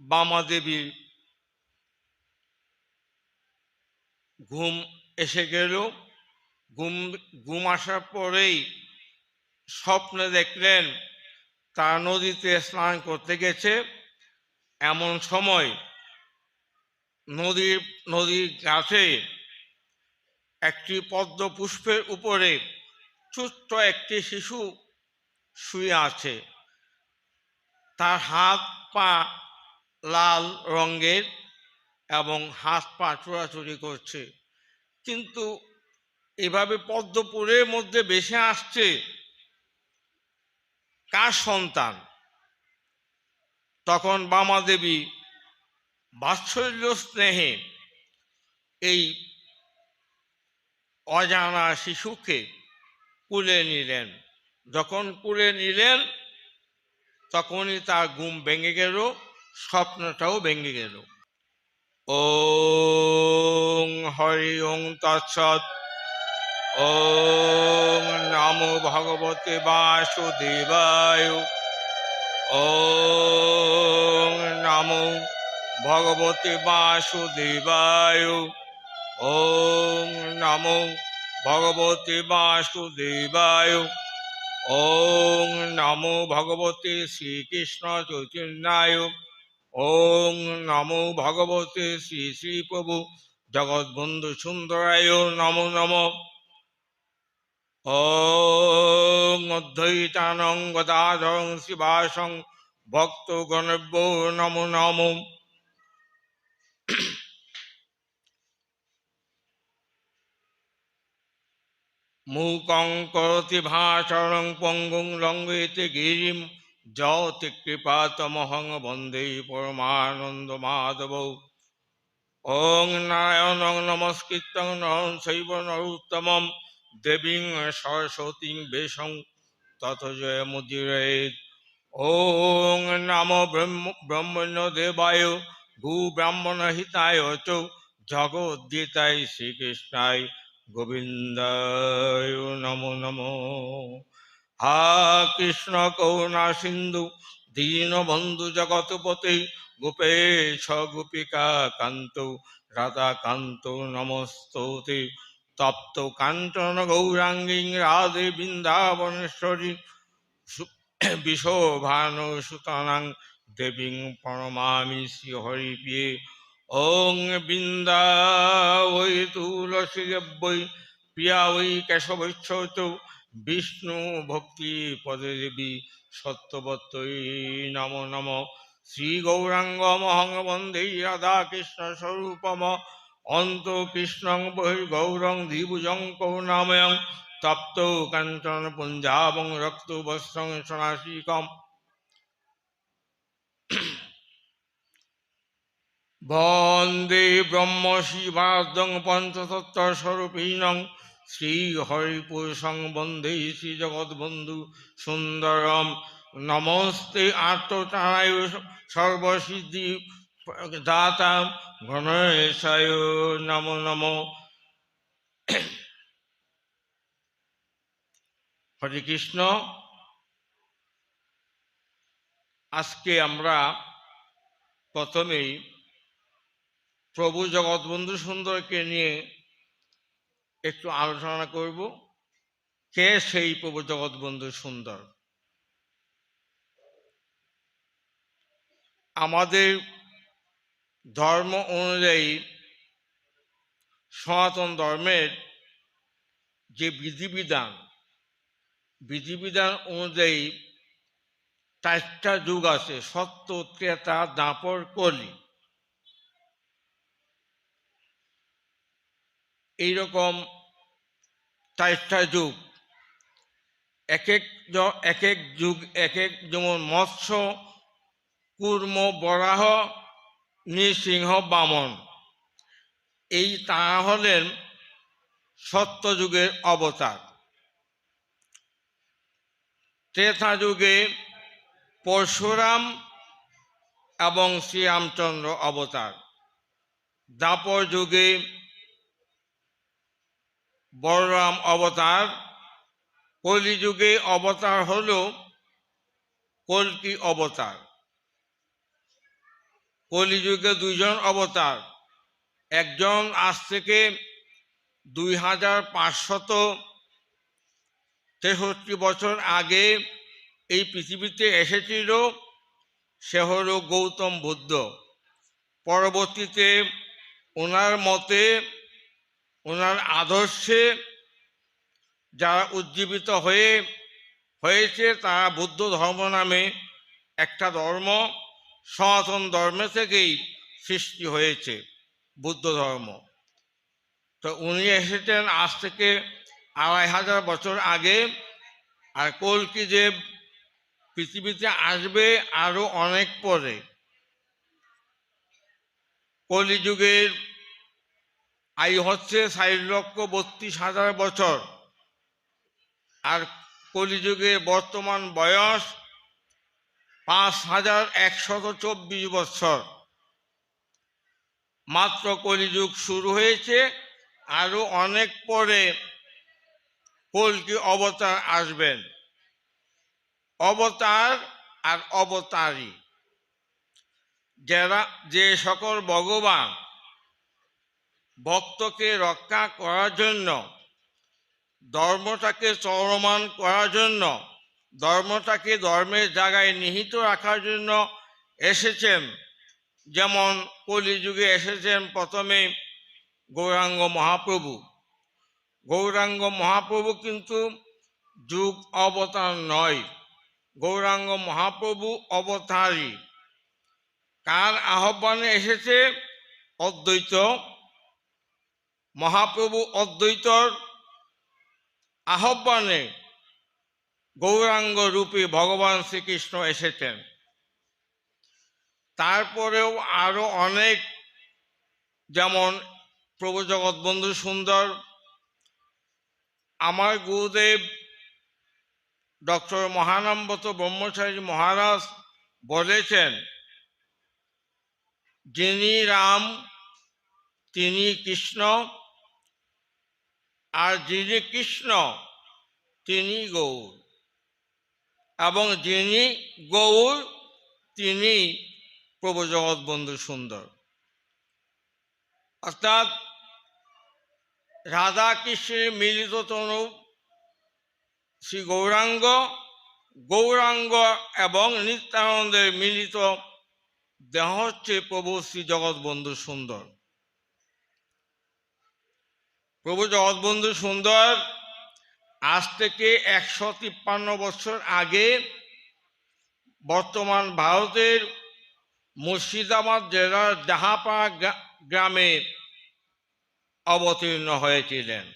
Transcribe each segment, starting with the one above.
বামা দেবীর ঘুম এসে গেল। ঘুম ঘুম আসার পরেই স্বপ্নে দেখলেন তার নদীতে স্নান করতে গেছে। এমন সময় নদীর নদীর গাছে একটি পদ্ম পুষ্পের উপরে ছোট্ট একটি শিশু শুয়ে আছে। তার হাত পা লাল রঙের এবং হাত পা চোরাচুরি করছে। কিন্তু এভাবে পদ্মপুরের মধ্যে বেশি আসছে কার সন্তান? তখন বামা দেবী বাৎসল্য স্নেহে এই অজানা শিশুকে কুলে নিলেন। যখন কুলে নিলেন, তখনই তার ঘুম ভেঙে গেল। স্বপ্নটাও ভেঙে গেল। ও হরি ওং তৎসৎ। ওং নমো ভগবতে বাসুদেবায়। ওং নমো ভগবতে বাসুদেবায়। ওং নমো ভগবতে বাসুদেবায়। ওং নমো ভগবতে শ্রীকৃষ্ণ চৈতন্যায়। ওং নমো ভগবতে শ্রী শ্রী প্রভু জগৎবন্ধু সুন্দরায় নমো নমঃ। ওং অদ্বৈতানং গদাধরং শিবাসং ভক্তগণভ্য নমো নমঃ। মূকং করতি ভাষণং পঙ্গুং লঙ্ঘয়তে গিরিম যতি কৃপাতমহং বন্দে পরমানন্দ মাধব। ওং নারায়ণং নমস্কৃত্যং নরং শৈব নরোত্তমম দেবীং সরস্বতীং বেশং তত জয় মুদিরেত। ওং নম ব্রহ্ম ব্রহ্মণ্য দেবায় ভূ ব্রাহ্মণ হিতায় চ জগদ্গীতায় শ্রীকৃষ্ণায় গোবিন্দায় নমো নমো। হা কৃষ্ণ করুণা সিন্ধু দীনবন্ধু জগৎপতি, গোপেশ গোপিকা কান্ত, রাধা কান্ত নমস্ততে। তপ্ত কাঞ্চন গৌরাঙ্গী রাধে বৃন্দাবনেশ্বরী বিশোভানু সুতনাং দেবীং প্রণমামি শ্রীহরিপ্রিয়ে। ওং বৃন্দা ওই তুলসী বৈ প্রিয়া ওই কেশবৈচ্ছ বিষ্ণু ভক্তি পদে দেবী সত্যবত্তই নম নম। শ্রী গৌরাঙ্গ মহং বন্দে রাধা কৃষ্ণ স্বরূপম। অন্ত কৃষ্ণং বহির্গৌরং দ্বিভুজং করুণাময়ং। তপ্ত কাঞ্চন পুঞ্জাবং রক্ত বস্ত্রং সনাশিকম বন্দে ব্রহ্ম শিবাদং পঞ্চতত্ত্ব স্বরূপীণং শ্রী হরিপুরুষং বন্দে শ্রী জগৎবন্ধু সুন্দরম। নমস্তে আত্মতারায় সর্বসিদ্ধি দাতা গণেশায় নম নম। হরে কৃষ্ণ। আজকে আমরা প্রথমেই প্রভু জগৎবন্ধু সুন্দরকে নিয়ে একটু আলোচনা করব। কে সেই প্রভু জগৎবন্ধু সুন্দর? আমাদের ধর্ম অনুযায়ী সনাতন ধর্মের যে বিধিবিধান বিধিবিধান অনুযায়ী চারটা যুগ আছে, সত্য, ত্রেতা, দাপর, কলি। এইরকম চারটা যুগ। এক এক এক এক যুগ এক এক যেমন মৎস্য, কুর্ম, বরাহ, নৃসিংহ, বামন। এই তারা হলেন সত্যযুগের অবতার। ত্রেতা যুগে পরশুরাম এবং শ্রীরামচন্দ্র অবতার। দাপর যুগে বলরাম অবতার। কলিযুগে অবতার হল কল্কি অবতার। কলিযুগে দুইজন অবতার। একজন আজ থেকে দুই হাজার পাঁচশত তেষট্টি বছর আগে এই পৃথিবীতে এসেছিল, সে হল গৌতম বুদ্ধ। পরবর্তীতে ওনার মতে ওনার আদর্শে যারা উজ্জীবিত হয়ে হয়েছে, তারা বুদ্ধ ধর্ম নামে একটা ধর্ম, সনাতন ধর্মে থেকেই সৃষ্টি হয়েছে বুদ্ধ ধর্ম। তো উনি এসেছেন আজ থেকে আড়াই হাজার বছর আগে, আর কলকি যে পৃথিবীতে আসবে আরও অনেক পরে। কলিযুগের আয়ু হচ্ছে ষাট লক্ষ বত্রিশ হাজার বছর। আর কলিযুগে বর্তমান বয়স পাঁচ হাজার একশত চব্বিশ বছর। মাত্র কলিযুগ শুরু হয়েছে, আরও অনেক পরে কলকি অবতার আসবেন। অবতার আর অবতারী। যারা যে সকল ভগবান ভক্তকে রক্ষা করার জন্য, ধর্মটাকে চলমান করার জন্য, ধর্মটাকে ধর্মের জায়গায় নিহিত রাখার জন্য এসেছেন। যেমন কলিযুগে এসেছেন প্রথমে গৌরাঙ্গ মহাপ্রভু। গৌরাঙ্গ মহাপ্রভু কিন্তু যুগ অবতার নয়, গৌরাঙ্গ মহাপ্রভু অবতারী। কার আহ্বানে এসেছে অদ্বৈত মহাপ্রভু অদ্বৈতর আহ্বানে গৌরাঙ্গ রূপে ভগবান শ্রীকৃষ্ণ এসেছেন। তারপরেও আরও অনেক, যেমন প্রভু জগৎবন্ধু সুন্দর, আমার গুরুদেব ডক্টর মহানম্বত ব্রহ্মচারী মহারাজ বলেছেন, যিনি রাম তিনি কৃষ্ণ আর যিনি কৃষ্ণ, তিনি গৌর। এবং যিনি গৌর, তিনি প্রভু জগৎবন্ধু সুন্দর। অর্থাৎ রাধা কৃষ্ণের মিলিত তনু শ্রী গৌরাঙ্গ গৌরাঙ্গ এবং নিত্যানন্দের মিলিত দেহ হচ্ছে প্রভু শ্রী জগৎবন্ধু সুন্দর। প্রভু জগৎবন্ধু সুন্দর, আজ থেকে একশো তিপ্পান্ন বছর আগে বর্তমান ভারতের মুর্শিদাবাদ জেলার জাহাপাড়া গ্রা- গ্রামে অবতীর্ণ হয়েছিলেন।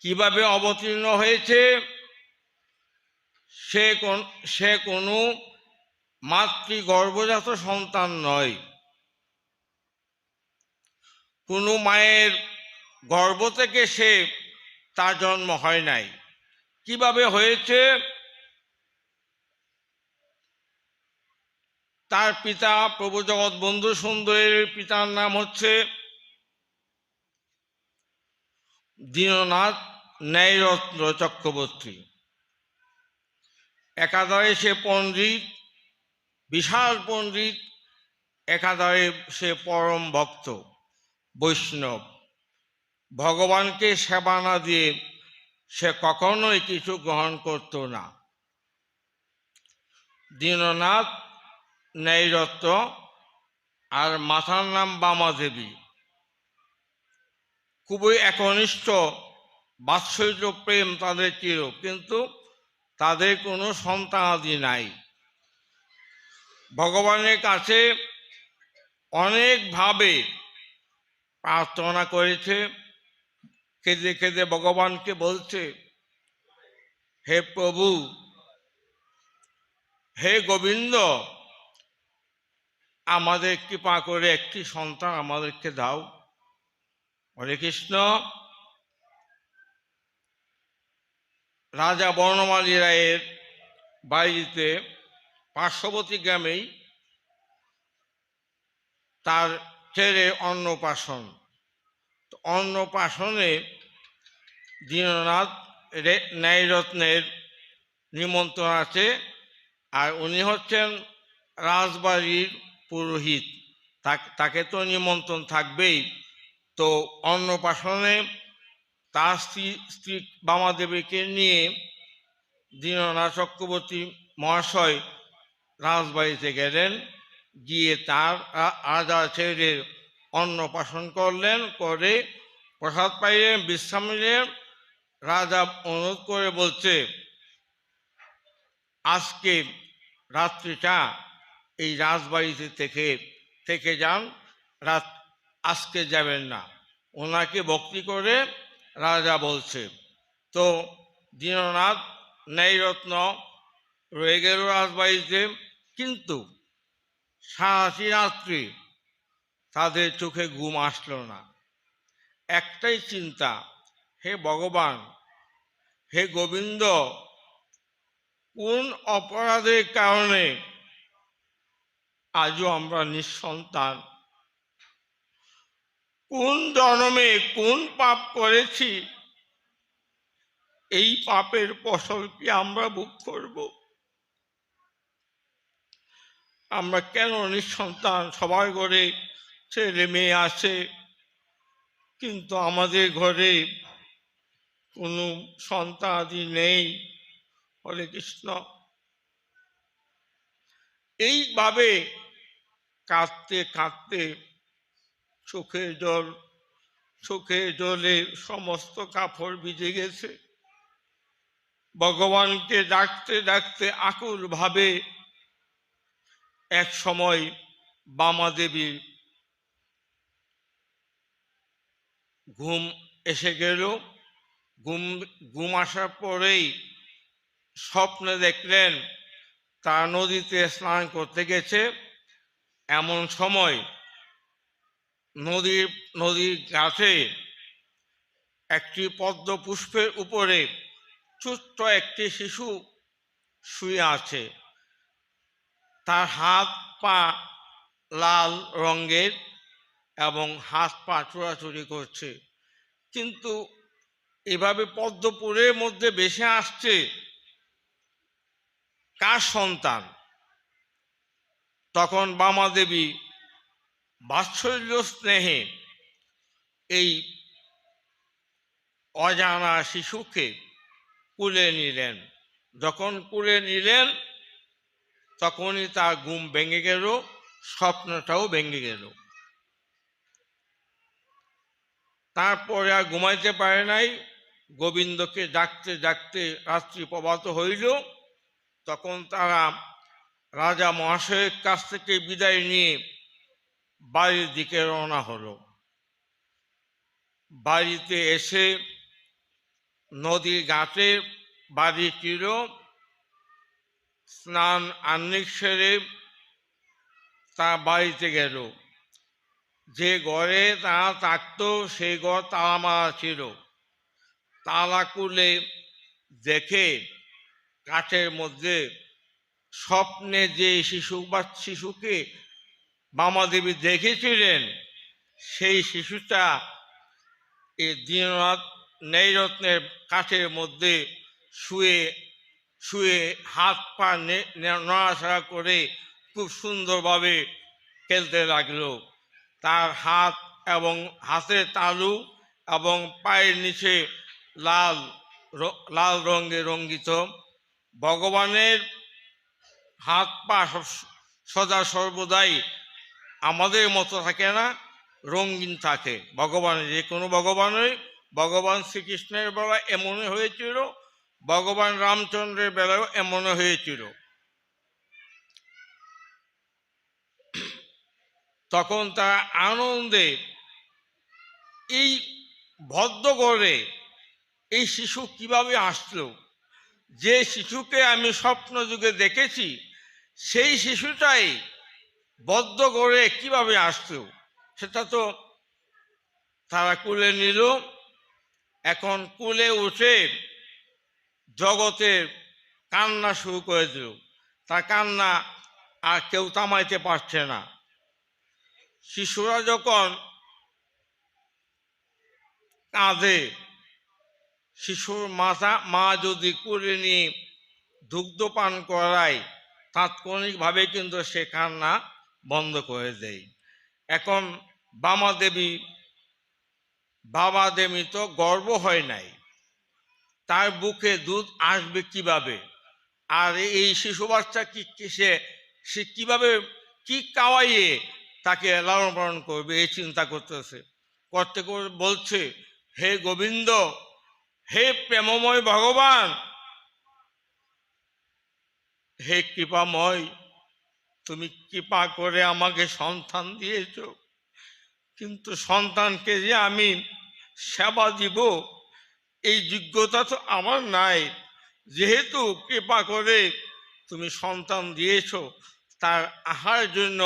কীভাবে অবতীর্ণ হয়েছে? সে কোন, সে কোনো মাতৃ গর্ভজাত সন্তান নয়। কোনো মায়ের গর্ভ থেকে সে তার জন্ম হয় নাই। কীভাবে হয়েছে? তার পিতা প্রভু জগৎ বন্ধু সুন্দরের পিতার নাম হচ্ছে দীননাথ ন্যায়রত্ন চক্রবর্তী। একাধারে সে পণ্ডিত, বিশাল পণ্ডিত, একাধারে সে পরম ভক্ত। বৈষ্ণব। ভগবানকে সেবা না দিয়ে সে কখনোই কিছু গ্রহণ করত না। দীননাথ ন্যায়রত্ন আর মাথার নাম বামা দেবী খুবই একনিষ্ঠ বাৎসল্য প্রেম তাদের ছিল, কিন্তু তাদের কোনো সন্তানাদি নাই। ভগবানের কাছে অনেকভাবে প্রার্থনা করেছে কেঁদে কেঁদে ভগবানকে বলছে, হে প্রভু, হে গোবিন্দ, আমাদের কৃপা করে একটি সন্তান আমাদেরকে দাও। হরে কৃষ্ণ। রাজা বর্ণমালী রায়ের বাড়িতে পার্শ্ববর্তী গ্রামেই তার ছেলে অন্নপ্রাশন। তো অন্নপ্রাশনে দীননাথ ন্যায়রত্নের নিমন্ত্রণ আছে আর উনি হচ্ছেন রাজবাড়ির পুরোহিত। তাকে তো নিমন্ত্রণ থাকবেই। তো অন্নপ্রাশনে তার স্ত্রী স্ত্রী বামাদেবীকে নিয়ে দীননাথ চক্রবর্তী মহাশয় রাজবাড়িতে গেলেন। গিয়ে তার আ- রাজা ছেড়ে অন্নপ্রাশন করলেন, করে প্রসাদ পাইলেন, বিশ্রাম নিলেন। রাজা অনুরোধ করে বলছে, আজকে রাত্রিটা এই রাজবাড়িতে থেকে থেকে যান, রাত আজকে যাবেন না। ওনাকে ভক্তি করে রাজা বলছে, তো দীননাথ, ন্যায়রত্ন রয়ে গেল রাজবাড়িতে, কিন্তু সারাটি রাত্রি। তাদের চোখে ঘুম আসলো না। একটাই চিন্তা, হে ভগবান, হে গোবিন্দ, কোন অপরাধের কারণে আজও আমরা নিঃসন্তান? কোন জন্মে কোন পাপ করেছি? এই পাপের ফসল কি আমরা ভোগ করব? আমরা কেন নিঃসন্তান? সবার ঘরে ছেলে মেয়ে আছে। কিন্তু আমাদের ঘরে কোনো সন্তানাদি নেই। হরে কৃষ্ণ। এইভাবে কাঁদতে কাঁদতে চোখের জল, চোখের জলে সমস্ত কাপড় ভিজে গেছে। ভগবানকে ডাকতে ডাকতে আকুল ভাবে এক সময় বামা দেবীর ঘুম এসে গেল। ঘুম ঘুম আসার পরেই স্বপ্নে দেখলেন তার নদীতে স্নান করতে গেছে। এমন সময় নদীর নদীর গাছে একটি পদ্ম পুষ্পের উপরে ছোট্ট একটি শিশু শুয়ে আছে। তার হাত পা লাল রঙের এবং হাত পা চোরাচুরি করছে। কিন্তু এভাবে পদ্মপুরের মধ্যে বেশে আসছে কার সন্তান? তখন বামা দেবী বাৎসল্য স্নেহে এই অজানা শিশুকে কুলে নিলেন। যখন কুলে নিলেন তখনই তার ঘুম ভেঙে গেল, স্বপ্নটাও ভেঙে গেল। তারপরে আর ঘুমাইতে পারে নাই। গোবিন্দকে ডাকতে ডাকতে রাত্রি প্রভাত হইল। তখন তারা রাজা মহাশয়ের কাছ থেকে বিদায় নিয়ে বাড়ির দিকে রওনা হলো। বাড়িতে এসে নদীর ঘাটে বাড়ি ছিল স্নান আহ্নিক সেরে তা বাড়িতে গেল। যে ঘরে তারা থাকত সেই ঘর তালা মারা ছিল। তালা খুলে দেখে কাঠের মধ্যে স্বপ্নে যে শিশু বা শিশুকে মামাদেবী দেখেছিলেন, সেই শিশুটা এই দীননাথ নৈরত্নের কাঠের মধ্যে শুয়ে শুয়ে হাত পা নড়াচড়া করে খুব সুন্দরভাবে খেলতে লাগল। তার হাত এবং হাতের তালু এবং পায়ের নিচে লাল লাল রঙে রঙ্গিত। ভগবানের হাত পা সদা সর্বদাই আমাদের মতো থাকে না, রঙিন থাকে। ভগবানের যে কোনো ভগবানের ভগবান শ্রীকৃষ্ণের বেলা এমনই হয়েছিল ভগবান রামচন্দ্রের বেলাও এমনই হয়েছিল। তখন তারা আনন্দে এই ভদ্র এই শিশু কীভাবে আসলো? যে শিশুকে আমি স্বপ্ন যুগে দেখেছি, সেই শিশুটাই বদ্ধ কীভাবে আসলো? সেটা তো তারা কুলে নিল। এখন কুলে উঠে জগতের কান্না শুরু করে দিল তার কান্না আর কেউ থামাইতে পারছে না। শিশুরা যখন কাঁদে, শিশুর মাথা, মা যদি কুলে নিয়ে দুগ্ধ পান করায়, তাৎক্ষণিকভাবে কিন্তু সে কান্না বন্ধ করে দেয়। এখন বামা দেবী বাবা দেবী তো গর্ব হয় নাই। তার বুকে দুধ আসবে কীভাবে? আর এই শিশু বাচ্চা কি সে সে কীভাবে কি কাওয়াইয়ে তাকে লালন পালন করবে? এই চিন্তা করতেছে। করতে করে বলছে, হে গোবিন্দ, হে প্রেমময় ভগবান, হে কৃপাময়, তুমি কৃপা করে আমাকে সন্তান দিয়েছ। কিন্তু সন্তানকে যে আমি সেবা দিব এই যোগ্যতা তো আমার নাই। যেহেতু কৃপা করে তুমি সন্তান দিয়েছ, তার আহার জন্য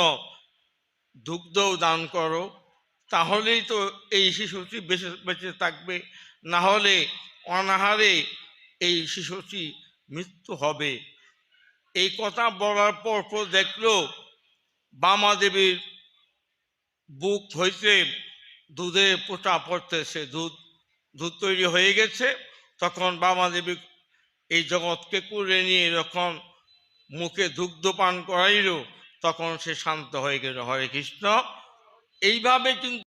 দুগ্ধও দান করো, তাহলেই তো এই শিশুটি বেঁচে বেঁচে থাকবে। না হলে অনাহারে এই শিশুটি মৃত্যু হবে। এই কথা বলার পর পর দেখল বামা দেবীর বুক হইতে দুধে পোটা পড়তেছে, দুধ দুধ তৈরি হয়ে গেছে, তখন বামা দেবী এই জগৎকে কুড়ে নিয়ে যখন মুখে দুগ্ধ পান করাইল, তখন সে শান্ত হয়ে গেল। হরে কৃষ্ণ। এইভাবে কিন্তু